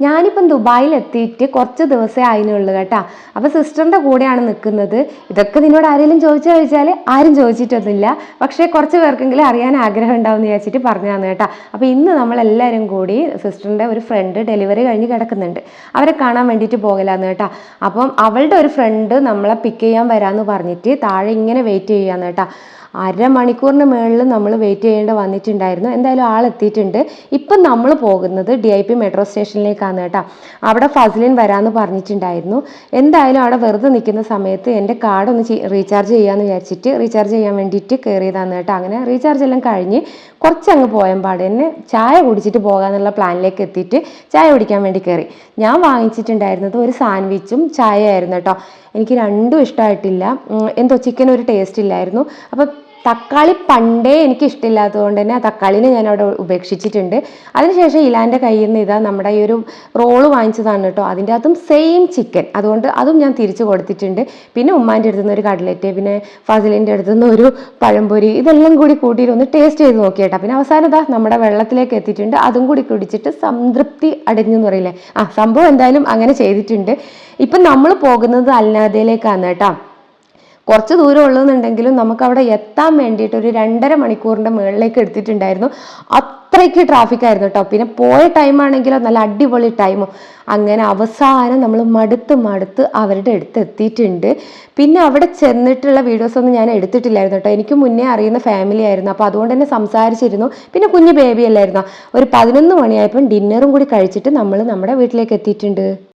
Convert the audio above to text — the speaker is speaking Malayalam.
ഞാനിപ്പം ദുബായിൽ എത്തിയിട്ട് കുറച്ച് ദിവസമേ അതിനുള്ളൂ കേട്ടാ. അപ്പോൾ സിസ്റ്ററിന്റെ കൂടെയാണ് നിൽക്കുന്നത്. ഇതൊക്കെ നിന്നോട് ആരെങ്കിലും ചോദിച്ചു ചോദിച്ചാൽ ആരും ചോദിച്ചിട്ടൊന്നുമില്ല. പക്ഷേ കുറച്ച് പേർക്കെങ്കിലും അറിയാൻ ആഗ്രഹം ഉണ്ടാവും എന്ന് വിചാരിച്ചിട്ട് പറഞ്ഞതാണ് കേട്ടാ. അപ്പോൾ ഇന്ന് നമ്മളെല്ലാവരും കൂടി സിസ്റ്ററിന്റെ ഒരു ഫ്രണ്ട് ഡെലിവറി കഴിഞ്ഞ് കിടക്കുന്നുണ്ട്. അവരെ കാണാൻ വേണ്ടിയിട്ട് പോകലാന്ന് കേട്ടാ. അപ്പം അവളുടെ ഒരു ഫ്രണ്ട് നമ്മളെ പിക്ക് ചെയ്യാൻ വരാമെന്ന് പറഞ്ഞിട്ട് താഴെ ഇങ്ങനെ വെയിറ്റ് ചെയ്യാന്ന് കേട്ടാ. അരമണിക്കൂറിന് മുകളിൽ നമ്മൾ വെയിറ്റ് ചെയ്യേണ്ടി വന്നിട്ടുണ്ടായിരുന്നു. എന്തായാലും ആളെത്തിയിട്ടുണ്ട്. ഇപ്പം നമ്മൾ പോകുന്നത് ഡി ഐ പി മെട്രോ സ്റ്റേഷനിലേക്കാണ് കേട്ടോ. അവിടെ ഫസലിൻ വരാമെന്ന് പറഞ്ഞിട്ടുണ്ടായിരുന്നു. എന്തായാലും അവിടെ വെറുതെ നിൽക്കുന്ന സമയത്ത് എന്റെ കാർഡ് ഒന്ന് റീചാർജ് ചെയ്യാമെന്ന് വിചാരിച്ചിട്ട് റീചാർജ് ചെയ്യാൻ വേണ്ടിയിട്ട് കയറിയതാണ് കേട്ടോ. അങ്ങനെ റീചാർജ് എല്ലാം കഴിഞ്ഞ് കുറച്ചങ്ങ് പോയമ്പാട് തന്നെ ചായ കുടിച്ചിട്ട് പോകാമെന്നുള്ള പ്ലാനിലേക്ക് എത്തിയിട്ട് ചായ കുടിക്കാൻ വേണ്ടി കയറി. ഞാൻ വാങ്ങിച്ചിട്ടുണ്ടായിരുന്നത് ഒരു സാൻഡ്വിച്ചും ചായ ആയിരുന്നു കേട്ടോ. എനിക്ക് രണ്ടും ഇഷ്ടമായിട്ടില്ല. എന്തോ ചിക്കൻ ഒരു ടേസ്റ്റ് ഇല്ലായിരുന്നു. അപ്പോൾ തക്കാളി പണ്ടേ എനിക്ക് ഇഷ്ടമില്ലാത്തതുകൊണ്ട് തന്നെ ആ തക്കാളിനെ ഞാൻ അവിടെ ഉപേക്ഷിച്ചിട്ടുണ്ട്. അതിനുശേഷം ഇലാന്റെ കയ്യിൽ നിന്ന് ഇതാ നമ്മുടെ ഈ ഒരു റോൾ വാങ്ങിച്ചതാണ് കേട്ടോ. അതിന്റെ അകത്തും സെയിം ചിക്കൻ അതുകൊണ്ട് അതും ഞാൻ തിരിച്ചു കൊടുത്തിട്ടുണ്ട്. പിന്നെ ഉമ്മാന്റെ അടുത്ത് നിന്ന് ഒരു കട്ലറ്റ് പിന്നെ ഫസിലിന്റെ അടുത്ത് നിന്ന് ഒരു പഴംപൊരി ഇതെല്ലാം കൂടി കൂട്ടിയിട്ട് ഒന്ന് ടേസ്റ്റ് ചെയ്ത് നോക്കിയേട്ടാ പിന്നെ അവസാനം ഇതാ നമ്മുടെ വെള്ളത്തിലേക്ക് എത്തിയിട്ടുണ്ട്. അതും കൂടി കുടിച്ചിട്ട് സംതൃപ്തി അടഞ്ഞു എന്ന് പറയില്ലേ? ആ സംഭവം എന്തായാലും അങ്ങനെ ചെയ്തിട്ടുണ്ട്. ഇപ്പം നമ്മൾ പോകുന്നത് അൽനാദയിലേക്കാണ് കേട്ടോ. കുറച്ച് ദൂരം ഉള്ളതെന്നുണ്ടെങ്കിലും നമുക്ക് അവിടെ എത്താൻ വേണ്ടിയിട്ട് ഒരു രണ്ടര മണിക്കൂറിന്റെ മുകളിലേക്ക് എടുത്തിട്ടുണ്ടായിരുന്നു. അത്രയ്ക്ക് ട്രാഫിക് ആയിരുന്നു കേട്ടോ പിന്നെ പോയ ടൈം ആണെങ്കിലോ നല്ല അടിപൊളി ടൈമും അങ്ങനെ അവസാനം നമ്മൾ മടുത്ത് മടുത്ത് അവരുടെ അടുത്ത് എത്തിയിട്ടുണ്ട്. പിന്നെ അവിടെ ചെന്നിട്ടുള്ള വീഡിയോസ് ഒന്നും ഞാൻ എടുത്തിട്ടില്ലായിരുന്നു കേട്ടോ എനിക്ക് മുന്നേ അറിയുന്ന ഫാമിലി ആയിരുന്നു. അപ്പോൾ അതുകൊണ്ട് തന്നെ സംസാരിച്ചിരുന്നു. പിന്നെ കുഞ്ഞു ബേബി അല്ലായിരുന്നു? ഒരു പതിനൊന്ന് മണിയായപ്പം ഡിന്നറും കൂടി കഴിച്ചിട്ട് നമ്മൾ നമ്മുടെ വീട്ടിലേക്ക് എത്തിയിട്ടുണ്ട്.